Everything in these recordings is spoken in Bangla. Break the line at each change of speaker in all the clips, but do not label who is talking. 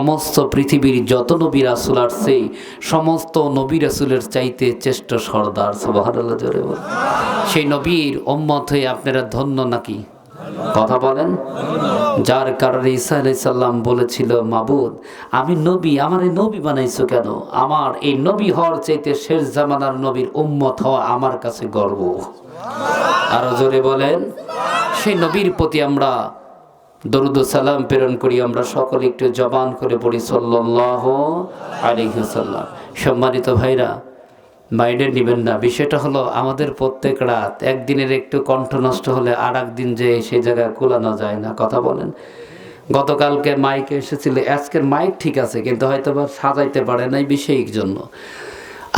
সমস্ত পৃথিবীর যত নবী রাসুল আসছে, সমস্ত নবী রাসুলের চাইতে চেষ্ট সর্দার সবাহারাল্লাহ জোরে। সেই নবীর ওম্মত হয়ে আপনারা ধন্য নাকি? কথা বলেন। যার কারণে ঈসা আলাইসাল্লাম বলেছিল, মাবুদ, আমি নবী, আমার এই নবী বানাইছো কেন? আমার এই নবী হওয়ার চাইতে শেষ জামানার নবীর উম্মত হওয়া আমার কাছে গর্ব। আরও জোরে বলেন। সেই নবীর প্রতি আমরা দরুদ সালাম প্রেরণ করি, আমরা সকলে একটু জবান করে পড়ি সাল্লাহ আলিহাল্লাম সম্মানিত ভাইরা, মাইন্ডে নেবেন না, বিষয়টা হলো আমাদের প্রত্যেক রাত একদিনের একটু কণ্ঠ নষ্ট হলে আর দিন যে সেই জায়গায় কুলানো যায় না, কথা বলেন। গতকালকে মাইক এসেছিল, আজকের মাইক ঠিক আছে, কিন্তু হয়তো বা সাজাইতে পারে নাই বিষয়িক জন্য।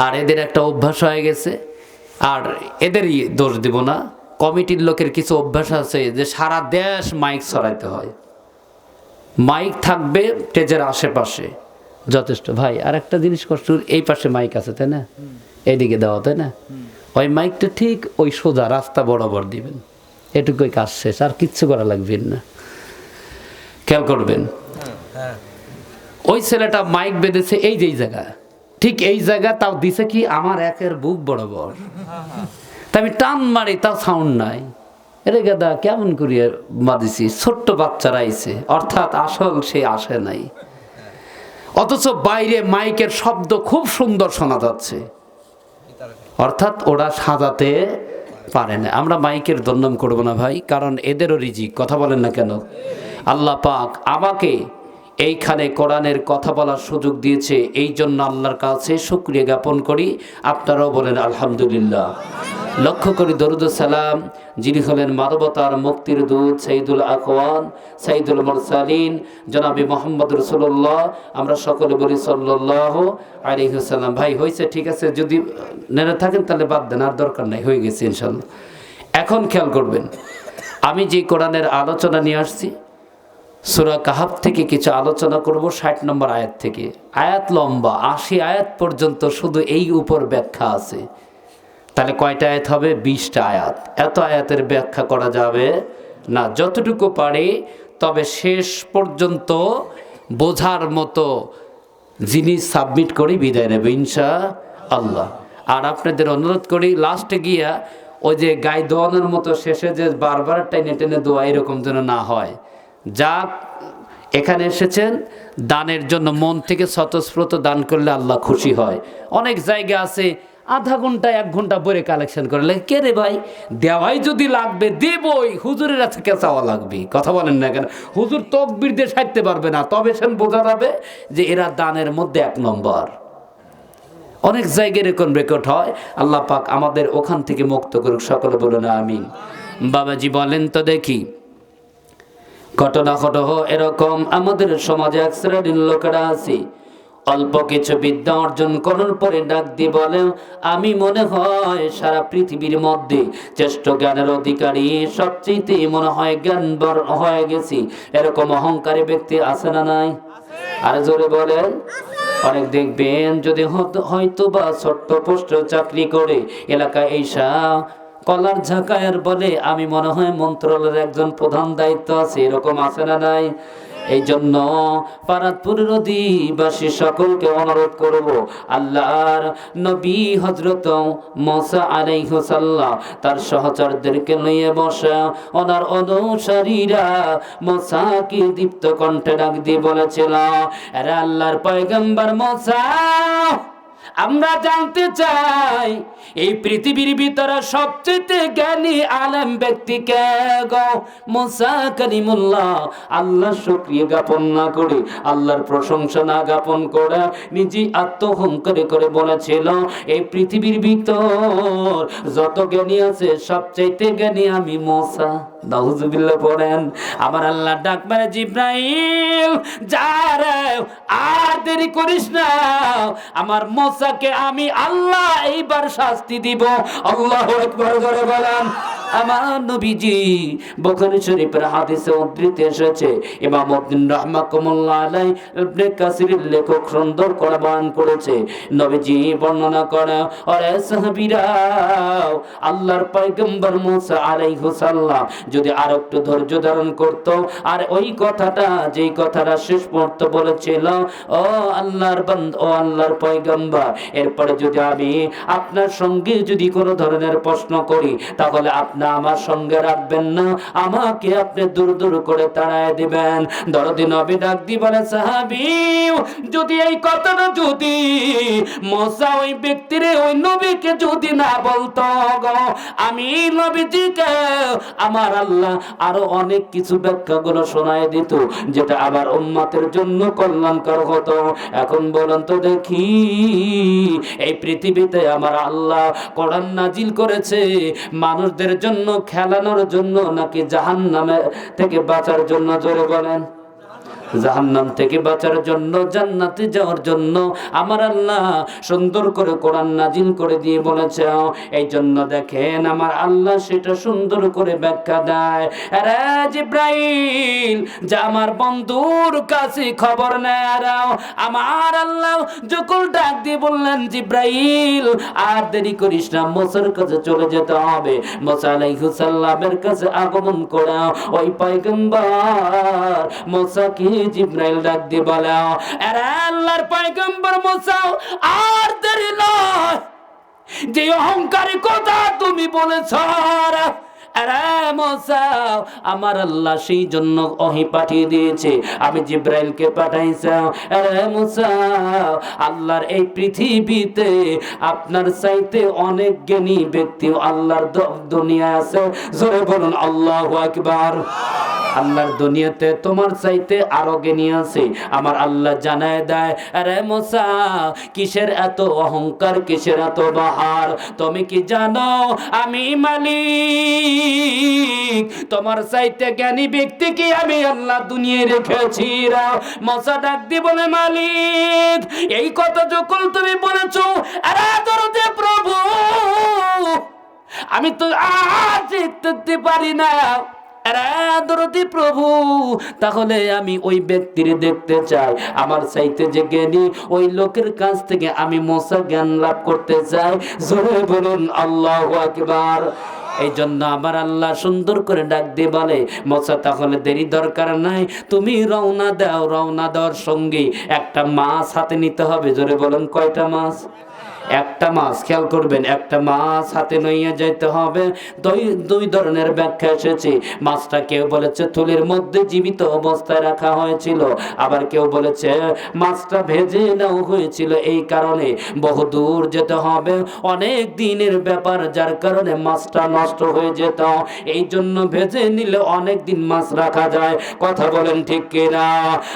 আর এদের একটা অভ্যাস হয়ে গেছে, আর এদেরই দোষ দিব না। কমিটির লোকের কিছু অভ্যাস আছে যে সারা দেশ মাইক ছড়াইতে হয়। মাইক থাকবে স্টেজের আশেপাশে। যথেষ্ট। ভাই আর একটা জিনিস কষ্ট, এই পাশে মাইক আছে, তাই না? এইদিকে দেওয়া তাই না? ওই মাইকটা ঠিক ওই সোজা রাস্তা বরাবর দিবেন। এটুকুই কাজ শেষ, আর কিচ্ছু করা লাগবে না। খেয়াল করবেন। ওই ছেলেটা মাইক বেঁধেছে এই যে এই জায়গা ঠিক এই জায়গা, তাও দিছে কি আমার একের বুক বরাবর। তা আমি টান মারি তাও সাউন্ড নাই। এরে গাদা, কেমন করিয়া মারিছি ছোট্ট বাচ্চারা আইছে। অর্থাৎ আসল সে আসে নাই। অথচ বাইরে মাইকের শব্দ খুব সুন্দর শোনা যাচ্ছে। অর্থাৎ ওরা সাজাতে পারে না। আমরা মাইকের দন্ডম করব না ভাই, কারণ এদেরও রিজিক। কথা বলেন না কেন? আল্লাহ পাক আমাকে এইখানে কোরআনের কথা বলার সুযোগ দিয়েছে এই জন্য আল্লাহর কাছে শুক্রিয়া জ্ঞাপন করি। আপনারাও বলেন, আলহামদুলিল্লাহ। লক্ষ্য করি, দরুদ সালাম, যিনি হলেন মানবতার মুক্তির দূত, সাইদুল আকওয়ান, সাইদুল মুরসালিন। জনাবি মোহাম্মদ রসুল্লাহ আমরা সকলে বলি সাল্লাহ আলিহাসাল্লাম ভাই, হয়েছে, ঠিক আছে, যদি নেড়ে থাকেন, তাহলে বাদ দেন, আর দরকার নাই, হয়ে গেছে ইনশাল্লাহ এখন খেয়াল করবেন, আমি যে কোরআনের আলোচনা নিয়ে আসছি সুরা কাহাব থেকে কিছু আলোচনা করব, ষাট নম্বর আয়াত থেকে। আয়াত লম্বা, আশি আয়াত পর্যন্ত শুধু এই উপর ব্যাখ্যা আছে। তাহলে কয়টা আয়াত হবে? বিশটা আয়াত। এত আয়াতের ব্যাখ্যা করা যাবে না। যতটুকু পারে, তবে শেষ পর্যন্ত বোঝার মতো জিনিস সাবমিট করি, বিদায় নেবে ইনশা আল্লাহ আর আপনাদের অনুরোধ করি, লাস্টে গিয়া ওই যে গায়ে দোয়ানোর মতো শেষে যে বারবার টেনে টেনে দোয়া, এরকম যেন না হয়। যা এখানে এসেছেন, দানের জন্য মন থেকে স্বতঃস্ফূর্ত দান করলে আল্লাহ খুশি হয়। অনেক জায়গা আছে, আধা ঘণ্টা এক ঘণ্টা পরে কালেকশন করে লাগে। কে রে ভাই? দেওয়াই যদি লাগবে, দেবই। হুজুরের থেকে চাওয়া লাগবে? কথা বলেন না কেন? হুজুর তকবির দিয়ে সারতে পারবে না। তবে সেন বোঝা যাবে যে এরা দানের মধ্যে এক নম্বর। অনেক জায়গায় এরকম রেকর্ড হয়। আল্লাহ পাক আমাদের ওখান থেকে মুক্ত করুক, সকলে বলুন আমিন। বাবাজি বলেন তো দেখি। ঘটনা ঘটহ এরকম। আমাদের সমাজে এক শ্রেণির লোকেরা আছে। অল্প কিছু বিদ্যা অর্জন করার পরে ডাক দিয়ে বলে আমি মনে হয় সারা পৃথিবীর মধ্যে শ্রেষ্ঠ জ্ঞানের অধিকারী সবচেয়ে মনে হয় জ্ঞান হয়ে গেছি। এরকম অহংকারী ব্যক্তি আছে না নাই? আর জোরে বলেন। অনেক দেখবেন যদি হয়তো বা ছোট্ট পোস্ট চাকরি করে এলাকায় এইসা কলার ঝাঁকায়ার বলে, আমি মনে হয় মন্ত্রণালয়ের একজন প্রধান দায়িত্ব আছে, এরকম আছে না নাই? এই জন্য পারাতপুরের অধিবাসী সকলকে অনুরোধ করব, আল্লাহর নবী হজরত মোসা আলাইহসাল্লাহ তার সহচরদেরকে নিয়ে বসা। ওনার অনুসারীরা মশাকে দীপ্ত কণ্ঠে ডাক দিয়ে বলেছিল আল্লাহর পয়গম্বর মোসা! আমরা জানতে চাই, এই পৃথিবীর ভিতরে সবচেয়ে জ্ঞানী আলেম ব্যক্তিকে গো? মুসা কালিমুল্লাহ। আল্লাহ শুকরিয়া জ্ঞাপন না করে, আল্লাহর প্রশংসা না জ্ঞাপন করে নিজে আত্মহংকারে করে বলেছিল, এই পৃথিবীর ভিতর যত জ্ঞানী আছে, সবচাইতে জ্ঞানী আমি মোসা। নাউজুবিল্লাহ পড়েন, আমার আল্লাহ ডাক মারে জিব্রাইল যা রে আর দেরি করিস না, আমার মোসাকে আমি আল্লাহ এইবার শাস্তি দিব। আল্লাহ একবার করে বলেন। আমার নবীজি বখারি শরীফের হাদিসে উদ্ধৃত এসেছে। ইমাম উদ্দিন রহমাকুমুল্লাহ আলাই ইবনে কাসিরের লেখক সুন্দর করে বয়ান করেছে। নবীজি বর্ণনা করে আরে সাহাবীরা, আল্লাহর পয়গম্বর মুসা আলাইহিস সালাম যদি আর একটু ধৈর্য ধারণ করত, আর ওই কথাটা যেই কথাটা শেষ মুহূর্ত বলেছিল, ও আল্লাহর বান্দ, ও আল্লাহর পয়গম্বর, এরপরে যদি আমি আপনার সঙ্গে যদি কোনো ধরনের প্রশ্ন করি, তাহলে আপনি আমার সঙ্গে রাখবেন না। আমাকে আপনি দূর দূর করে তাড়ায় দিবেন। দরদি নবী ডাক দি বলে, সাহাবি, যদি এই কথাটা যদি মশা ওই ব্যক্তিরে, ওই নবীকে যদি না বলতো গো, আমি নবীজিকে আমার আল্লাহ আরও অনেক কিছু ব্যাখ্যাগুলো শোনায় দিত, যেটা আমার উম্মাতের জন্য কল্যাণকর হতো। এখন বলুন তো দেখি, এই পৃথিবীতে আমার আল্লাহ কোরআন নাজিল করেছে, মানুষদের জন্য খেলানোর জন্য নাকি জাহান নামে থেকে বাঁচার জন্য জোরে বলেন? জাহান্নাম থেকে বাঁচার জন্য, জান্নাতে যাওয়ার জন্য আমার আল্লাহ সুন্দর করে কোরআন নাজিল করে দিয়ে বলেছে এই জন্য দেখেন আমার আল্লাহ সেটা সুন্দর করে ব্যাখ্যা দেয়। জিব্রাইল, যা আমার বন্ধুর কাছে খবর নেয় আমার আল্লাহ যখন ডাক দিয়ে বললেন, জিব্রাইল, আর দেরি করিস না, মোসার কাছে চলে যেতে হবে। মোসা আলাইহিস সালামের কাছে আগমন করা, ওই পয়গম্বর মোসাকে জিব্রাইল ডাক দিয়ে বলা, আরে আল্লাহর পয়গম্বর মোসা, আর দেরি নয়। যে অহংকারী কথা তুমি বলেছ আমার আল্লাহ সেই জন্য অহি পাঠিয়ে দিয়েছে। আমি জিব্রাইলকে মোসা, আল্লাহর এই পৃথিবীতে আপনার চাইতে অনেক জ্ঞানী ব্যক্তি আল্লাহর দুনিয়া আছে। জোরে বলুন, আল্লাহ আকবার। আল্লাহর দুনিয়াতে তোমার চাইতে আরও জ্ঞানী আছে। আমার আল্লাহ জানায় দেয়, আরে মোসা, কিসের এত অহংকার, কিসের এত বাহার? তুমি কি জানো, আমি মালিক। তোমার চাইতে জ্ঞানী ব্যক্তি কি আমি আল্লাহ দুনিয়ায় রেখেছি মশা ডাক দি বলে, মালিক, এই কথা যখন তুমি বলেছ, আরে দরদে প্রভু, আমি তো আজ দেখতে পারি না। প্রভু, তাহলে আমি ওই ব্যক্তির দেখতে চাই। আমার চাইতে যে জ্ঞানী ওই লোকের কাছ থেকে আমি মশা জ্ঞান লাভ করতে চাই। জোরে বলুন, আল্লাহ আকবার। এই জন্য আমার আল্লাহ সুন্দর করে ডাক দিয়ে বলে মশা তাহলে দেরি দরকার নাই, তুমি রওনা দাও, রওনা দেওয়ার সঙ্গে একটা মাছ হাতে নিতে হবে। জোরে বলুন, কয়টা মাছ? একটা মাছ, খেয়াল করবেন, একটা মাছ হাতে নইয়ে যেতে হবে। দুই দুই ধরনের ব্যাখ্যা এসেছে। মাছটা কেউ বলেছে থলির মধ্যে জীবিত অবস্থায় রাখা হয়েছিল। আবার কেউ বলেছে, মাছটা ভেজে নেওয়া হয়েছিল এই কারণে। বহু দূর যেতে হবে। অনেক দিনের ব্যাপার, যার কারণে মাছটা নষ্ট হয়ে যেত। এই জন্য ভেজে নিলে অনেক দিন মাছ রাখা যায়। কথা বলেন ঠিক কিনা?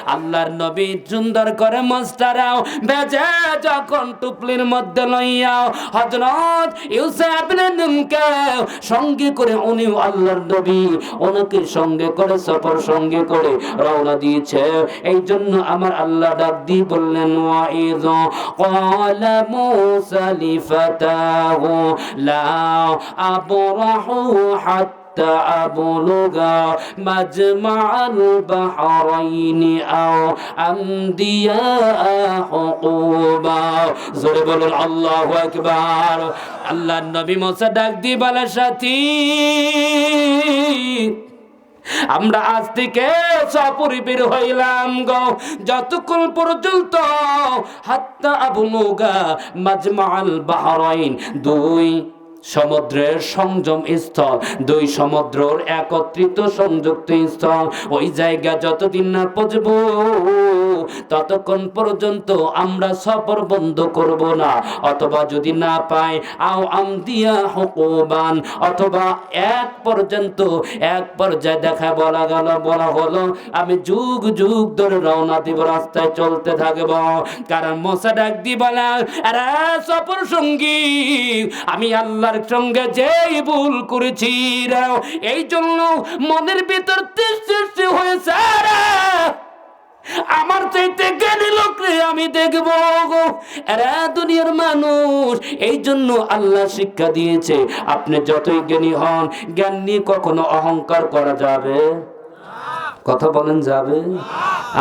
আল্লাহর নবী সুন্দর করে মাছটারাও ভেজে যখন টুপলির মধ্যে লইয়া হজরত ইউসুফ নুনকে সঙ্গে করে উনি আল্লাহর নবী ওনাকে সঙ্গে করে সফর সঙ্গে করে রওনা দিয়েছে এই জন্য আমার আল্লাহ ডাক দিয়ে বললেন ওয়াইদ قال موسى لفتاه لا أبرح حتى أبلغ مجمع البحرين أو أمضي حقوبا জোরে বলুন আল্লাহু আকবার আল্লাহ নবী মোসা ডাক দিয়ে বলে সাথী আমরা আজ থেকে সপরিবের হইলাম গো যতক্ষণ পর্যন্ত হাত্তা আবুলুগা মাজমাল বাহরাইন দুই সমুদ্রের সংযম স্থল দুই সমুদ্রর একত্রিত সংযুক্ত স্থল। ওই জায়গা যতদিন না পৌঁছবো ততক্ষণ পর্যন্ত আমরা সফর বন্ধ করব না। অথবা যদি না পাই, আও আম দিয়া হকুবান। অথবা এক পর্যন্ত, এক পর্যায়ে দেখা বলা গেল, বলা হলো, আমি যুগ যুগ ধরে রওনা দিব, রাস্তায় চলতে থাকব। কারণ মশা ডাক দি বলা, আরে সফর সঙ্গী, আমি আল্লাহর সঙ্গে যেই ভুল করেছি এই জন্য মনের ভিতর তৃষ্টি হয়েছে। আমার চাইতে জ্ঞানী লোক রে, আমি দেখব এরা দুনিয়ার মানুষ, এই জন্য আল্লাহ শিক্ষা দিয়েছে, আপনি যতই জ্ঞানী হন, জ্ঞান নিয়ে কখনো অহংকার করা যাবে? কথা বলেন যাবে?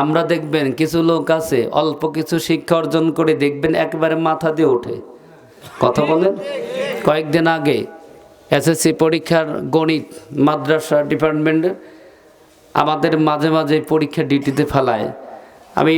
আমরা দেখবেন কিছু লোক আছে, অল্প কিছু শিক্ষা অর্জন করে দেখবেন একেবারে মাথা দিয়ে ওঠে। কথা বলেন? কয়েকদিন আগে এসএসসি পরীক্ষার গণিত মাদ্রাসা ডিপার্টমেন্টের আমাদের মাঝে মাঝে পরীক্ষা ডিউটিতে ফেলায়। আমি